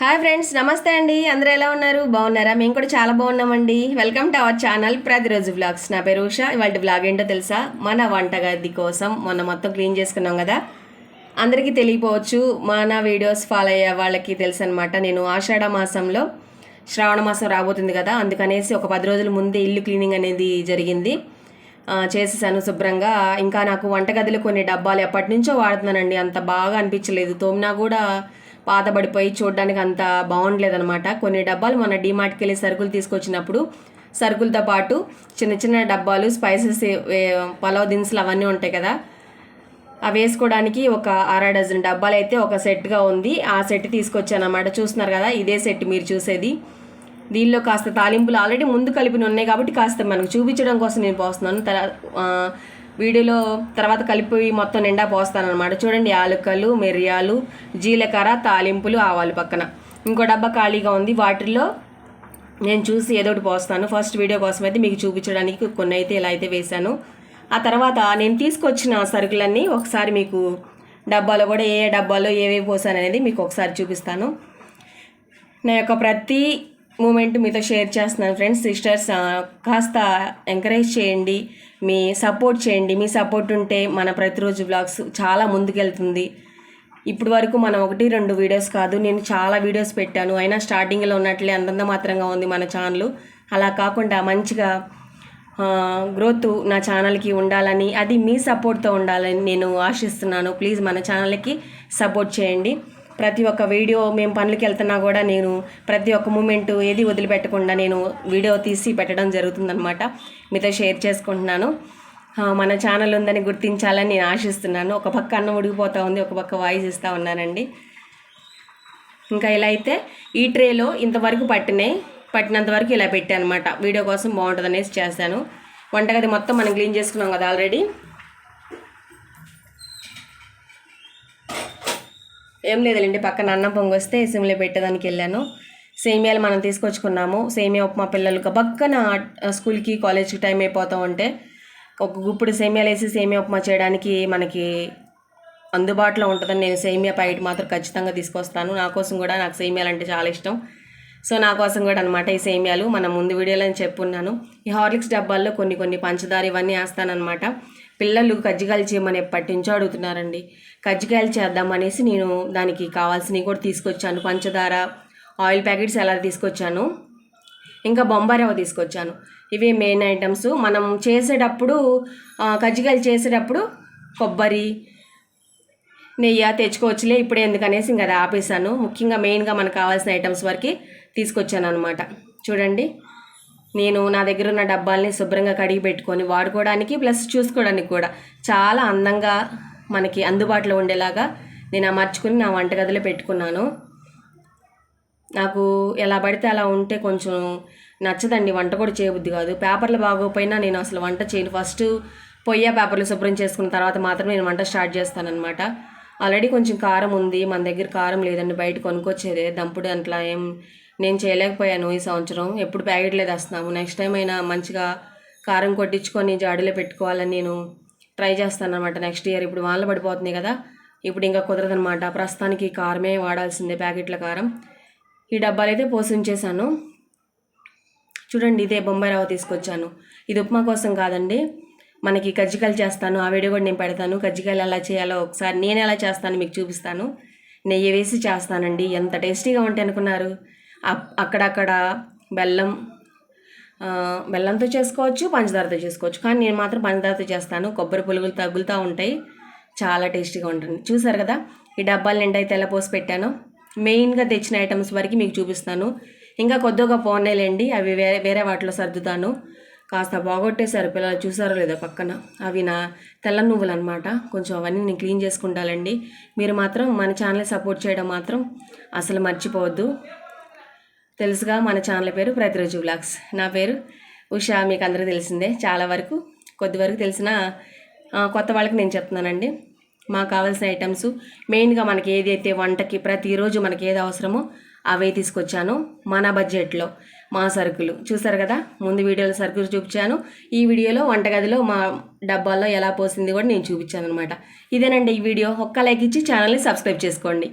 Hi friends నమస్తే అండి. అందరూ ఎలా ఉన్నారు? బాగున్నారా? మేము కూడా చాలా బాగున్నామండి. వెల్కమ్ టు అవర్ ఛానల్ ప్రతిరోజు వ్లాగ్స్. నా పేరు ఉషా. ఇవాళ వ్లాగ్ ఏంటో తెలుసా? మన వంటగది కోసం మొన్న మొత్తం క్లీన్ చేసుకున్నాం కదా? అందరికీ తెలియపోవచ్చు మన వీడియోస్ ఫాలో అయ్యే వాళ్ళకి తెలుసు అనమాట నేను ఆషాఢ మాసంలో శ్రావణ మాసం రాబోతుంది కదా? అందుకనేసి ఒక పది రోజుల ముందే ఇల్లు క్లీనింగ్ అనేది జరిగింది. చేసేసాను శుభ్రంగా. ఇంకా నాకు వంటగదిలో కొన్ని డబ్బాలు ఎప్పటి నుంచో వాడుతున్నానండి. అంత బాగా అనిపించలేదు. తోమినా కూడా పాతబడిపోయి చూడడానికి అంత బాగుండలేదనమాట కొన్ని డబ్బాలు మన డీమార్ట్కి వెళ్ళి సరుకులు తీసుకొచ్చినప్పుడు సరుకులతో పాటు చిన్న చిన్న డబ్బాలు స్పైసెస్ పలావ్ దినుసులు అవన్నీ ఉంటాయి కదా. అవి వేసుకోవడానికి ఒక అర డజన్ డబ్బాలు అయితే ఒక సెట్గా ఉంది. ఆ సెట్ తీసుకొచ్చాను చూస్తున్నారు కదా ఇదే సెట్ మీరు చూసేది. దీనిలో కాస్త తాలింపులు ఆల్రెడీ ముందు కలిపిన ఉన్నాయి కాబట్టి కాస్త మనకు చూపించడం కోసం నేను పోస్తున్నాను. తర్వాత వీడియోలో తర్వాత కలిపి మొత్తం నిండా పోస్తాను అనమాట చూడండి యాలక్కలు మిరియాలు జీలకర్ర తాలింపులు ఆవాలు పక్కన. ఇంకో డబ్బా ఖాళీగా ఉంది. వాటిల్లో నేను చూసి ఏదో ఒకటి పోస్తాను. ఫస్ట్ వీడియో కోసం అయితే మీకు చూపించడానికి కొన్ని అయితే ఇలా అయితే వేశాను. ఆ తర్వాత నేను తీసుకొచ్చిన సరుకులన్నీ ఒకసారి మీకు డబ్బాలో కూడా ఏ ఏ డబ్బాలో ఏవేవి పోసాను అనేది మీకు ఒకసారి చూపిస్తాను. నా యొక్క ప్రతి మూమెంట్ మీతో షేర్ చేస్తున్నాను ఫ్రెండ్స్ సిస్టర్స్. కాస్త ఎంకరేజ్ చేయండి. మీ సపోర్ట్ చేయండి. మీ సపోర్ట్ ఉంటే మన ప్రతిరోజు బ్లాగ్స్ చాలా ముందుకెళ్తుంది. ఇప్పుడు వరకు మనం ఒకటి రెండు వీడియోస్ కాదు. నేను చాలా వీడియోస్ పెట్టాను. అయినా స్టార్టింగ్లో ఉన్నట్లే అంతంత మాత్రంగా ఉంది మన ఛానల్. అలా కాకుండా మంచిగా గ్రోత్ నా ఛానల్కి ఉండాలని అది మీ సపోర్ట్తో ఉండాలని నేను ఆశిస్తున్నాను. ప్లీజ్ మన ఛానల్కి సపోర్ట్ చేయండి. ప్రతి ఒక్క వీడియో మేము పనులకి వెళ్తున్నా కూడా నేను ప్రతి ఒక్క మూమెంట్ ఏది వదిలిపెట్టకుండా నేను వీడియో తీసి పెట్టడం జరుగుతుందనమాట మీతో షేర్ చేసుకుంటున్నాను. మన ఛానల్ ఉందని గుర్తించాలని నేను ఆశిస్తున్నాను. ఒక పక్క అన్నం ఉడికిపోతూ ఉంది ఒక పక్క వాయిస్ ఇస్తూ ఉన్నానండి. ఇంకా ఇలా అయితే ఈ ట్రేలో ఇంతవరకు పట్టినాయి పట్టినంత వరకు ఇలా పెట్టాను అనమాట వీడియో కోసం బాగుంటుంది అనేసి చేశాను. వంటగది మొత్తం మనం క్లీన్ చేసుకున్నాం కదా ఆల్రెడీ. ఏం లేదులేండి పక్కన అన్నం పొంగి వస్తే సిమ్లో పెట్టేదానికి వెళ్ళాను. సేమియాలు మనం తీసుకొచ్చుకున్నాము. సేమియా ఉప్మా పిల్లలు పక్కన స్కూల్కి కాలేజ్కి టైం అయిపోతూ ఉంటే ఒక గుప్పుడు సేమియాలు వేసి సేమియా ఉప్మా చేయడానికి మనకి అందుబాటులో ఉంటుందని నేను సేమియా ప్యాకెట్ మాత్రం ఖచ్చితంగా తీసుకొస్తాను. నా కోసం కూడా నాకు సేమియాలు అంటే చాలా ఇష్టం. సో నా కోసం కూడా అనమాట ఈ సేమియాలు. మనం ముందు వీడియోలో చెప్పున్నాను ఈ హార్లిక్స్ డబ్బాల్లో కొన్ని కొన్ని పంచదార ఇవన్నీ వేస్తానన్నమాట. పిల్లలు కజ్జికాయలు చేయమని ఎప్పటి నుంచో అడుగుతున్నారండి. కజ్జికాయలు చేద్దామనేసి నేను దానికి కావాల్సినవి కూడా తీసుకొచ్చాను. పంచదార ఆయిల్ ప్యాకెట్స్ ఎలా తీసుకొచ్చాను. ఇంకా బొంబారవ తీసుకొచ్చాను. ఇవి మెయిన్ ఐటమ్స్. మనం చేసేటప్పుడు కజ్జికాయలు చేసేటప్పుడు కొబ్బరి నెయ్యి తెచ్చుకోవచ్చులే ఇప్పుడే ఎందుకనేసి ఇంకా అది ఆపేసాను ముఖ్యంగా మెయిన్గా మనకు కావాల్సిన ఐటమ్స్ వరకు తీసుకొచ్చాను అనమాట చూడండి. నేను నా దగ్గర ఉన్న డబ్బాల్ని శుభ్రంగా కడిగి పెట్టుకొని వాడుకోవడానికి ప్లస్ చూసుకోవడానికి కూడా చాలా అందంగా మనకి అందుబాటులో ఉండేలాగా నేను అమర్చుకుని నా వంటగదిలో పెట్టుకున్నాను. నాకు ఎలా పడితే అలా ఉంటే కొంచెం నచ్చదండి వంట కూడా చేయబుద్ది కాదు. పేపర్లు బాగోపోయినా నేను అసలు వంట చేయను. ఫస్ట్ పొయ్య పేపర్లు శుభ్రం చేసుకున్న తర్వాత మాత్రం నేను వంట స్టార్ట్ చేస్తానన్నమాట. ఆల్రెడీ కొంచెం కారం ఉంది మన దగ్గర కారం లేదండి బయట కొనుక్కొచ్చేదే దంపుడు అట్లా ఏం నేను చేయలేకపోయాను ఈ సంవత్సరం. ఎప్పుడు ప్యాకెట్లే తెస్తున్నాము. నెక్స్ట్ టైం అయినా మంచిగా కారం కొట్టించుకొని జాడీలో పెట్టుకోవాలని నేను ట్రై చేస్తాను అనమాట నెక్స్ట్ ఇయర్ ఇప్పుడు వానలు పడిపోతుంది కదా. ఇప్పుడు ఇంకా కుదరదనమాట ప్రస్తుతానికి కారమే వాడాల్సిందే ప్యాకెట్ల కారం. ఈ డబ్బాలు అయితే పోసి ఉంచేసాను చూడండి ఇదే బొంబాయి రవ్వ తీసుకొచ్చాను. ఇది ఉప్మా కోసం కాదండి మనకి కజ్జికాయలు చేస్తాను. ఆ వీడియో కూడా నేను పెడతాను. కజ్జికాయలు ఎలా చేయాలో ఒకసారి నేను ఎలా చేస్తాను మీకు చూపిస్తాను. నెయ్యి వేసి చేస్తానండి. ఎంత టేస్టీగా ఉంటాయి అనుకున్నారు. అక్కడక్కడ బెల్లం బెల్లంతో చేసుకోవచ్చు పంచదారతో చేసుకోవచ్చు. కానీ నేను మాత్రం పంచదారతో చేస్తాను. కొబ్బరి పులుగులు తగులుతూ ఉంటాయి. చాలా టేస్టీగా ఉంటుంది. చూసారు కదా? ఈ డబ్బాలు నిండా అయితే ఎలా పోసి పెట్టాను? మెయిన్గా తెచ్చిన ఐటమ్స్ వరకు మీకు చూపిస్తాను. ఇంకా కొద్దిగా పోనేలేండి. అవి వేరే వేరే వాటిలో సర్దుతాను. కాస్త బాగొట్టేశారు పిల్లలు. చూసారో లేదో పక్కన. అవి నా తెల్ల నువ్వులు అనమాట కొంచెం అవన్నీ నేను క్లీన్ చేసుకుంటానండి మీరు మాత్రం మన ఛానల్ సపోర్ట్ చేయడం మాత్రం అసలు మర్చిపోవద్దు. తెలుసుగా మన ఛానల్ పేరు ప్రతిరోజు వ్లాగ్స్. నా పేరు ఉషా మీకు అందరికీ తెలిసిందే. చాలా వరకు కొద్ది వరకు తెలిసిన కొత్త వాళ్ళకి నేను చెప్తున్నానండి. మాకు కావాల్సిన ఐటమ్స్ మెయిన్గా మనకి ఏదైతే వంటకి ప్రతిరోజు మనకి ఏది అవసరమో అవే తీసుకొచ్చాను. మన బడ్జెట్లో మా సరుకులు. చూసారు కదా ముందు వీడియోలో సరుకులు చూపించాను. ఈ వీడియోలో వంటగదిలో మా డబ్బాల్లో ఎలా పోసింది కూడా నేను చూపించాను అనమాట ఇదేనండి ఈ వీడియో. ఒక్క లైక్ ఇచ్చి ఛానల్ని సబ్స్క్రైబ్ చేసుకోండి.